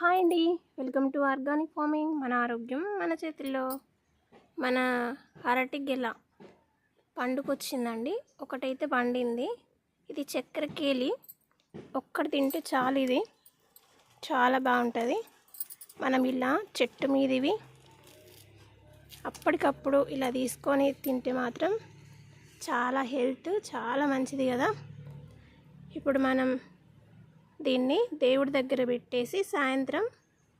Hi అండి. Welcome to organic farming. మన ఆరోగ్యం మన చేతుల్లో. మన అరటి గెల పండుకొచ్చిందండి. ఒకటైతే పండింది. ఇది చక్కెర కేలి. ఒక్కటి తింటే చాలు ఇది. చాలా బాగుంటుంది. మనం ఇలా చెట్టు మీదివి అప్పటికప్పుడు ఇలా తీసుకొని తింటే మాత్రం చాలా హెల్త్ చాలా మంచిది కదా. ఇప్పుడు మనం దీన్ని దేవుడి దగ్గర పెట్టేసి సాయంత్రం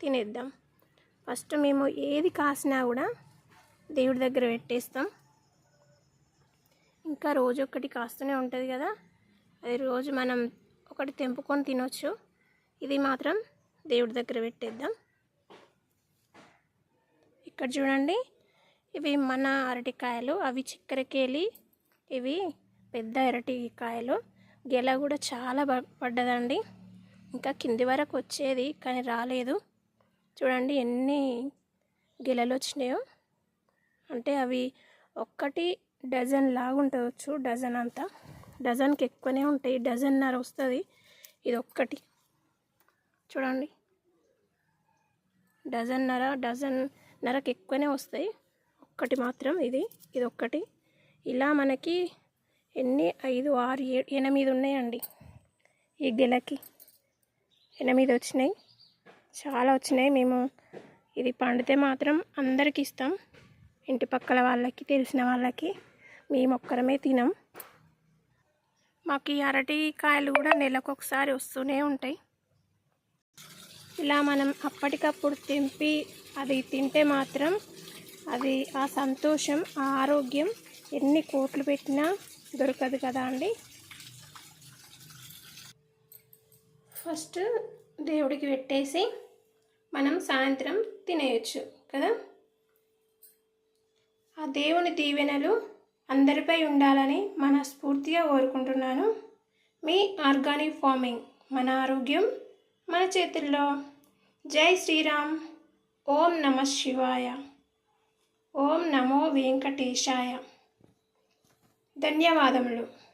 తినేద్దాం. ఫస్ట్ మేము ఏది కాసినా కూడా దేవుడి దగ్గర పెట్టేస్తాం. ఇంకా రోజు ఒకటి కాస్తూనే ఉంటుంది కదా. అది రోజు మనం ఒకటి తెంపుకొని తినొచ్చు. ఇది మాత్రం దేవుడి దగ్గర పెట్టేద్దాం. ఇక్కడ చూడండి ఇవి మన అరటికాయలు. అవి చక్కెరకేలి ఇవి పెద్ద అరటికాయలు. గెల కూడా చాలా పడ్డదండి. ఇంకా కింది వరకు వచ్చేది కానీ రాలేదు. చూడండి ఎన్ని గెలలు వచ్చినాయో. అంటే అవి ఒక్కటి డజన్ లాగా డజన్ అంతా. డజన్కి ఎక్కువనే ఉంటాయి డజన్నర వస్తుంది. ఇది ఒక్కటి. చూడండి. డజన్నర డజన్ నరకు ఎక్కువనే వస్తాయి. ఒక్కటి మాత్రం ఇది ఇది ఒక్కటి. ఇలా మనకి ఎన్ని? ఐదు ఆరు ఏడు ఎనిమిది ఉన్నాయండి ఈ గెలకి. ఎనిమిది వచ్చినాయి. చాలా వచ్చినాయి. మేము ఇది పండితే మాత్రం అందరికి ఇస్తాం. ఇంటి పక్కల వాళ్ళకి తెలిసిన వాళ్ళకి మేము ఒక్కరమే తినం. మాకు ఈ అరటి కాయలు కూడా నెలకు ఒకసారి వస్తూనే ఉంటాయి. ఇలా మనం అప్పటికప్పుడు తెంపి అది తింటే మాత్రం అది ఆ సంతోషం ఆ ఆరోగ్యం ఎన్ని కోట్లు పెట్టినా దొరకదు కదా అండి? ఫస్ట్ దేవుడికి పెట్టేసి మనం సాయంత్రం తినేయచ్చు కదా? ఆ దేవుని దీవెనలు అందరిపై ఉండాలని మనస్ఫూర్తిగా కోరుకుంటున్నాను. మీ ఆర్గానిక్ ఫార్మింగ్ మన ఆరోగ్యం మన చేతుల్లో. జై శ్రీరామ్. ఓం నమ శివాయ. ఓం నమో వెంకటేశాయ. ధన్యవాదములు.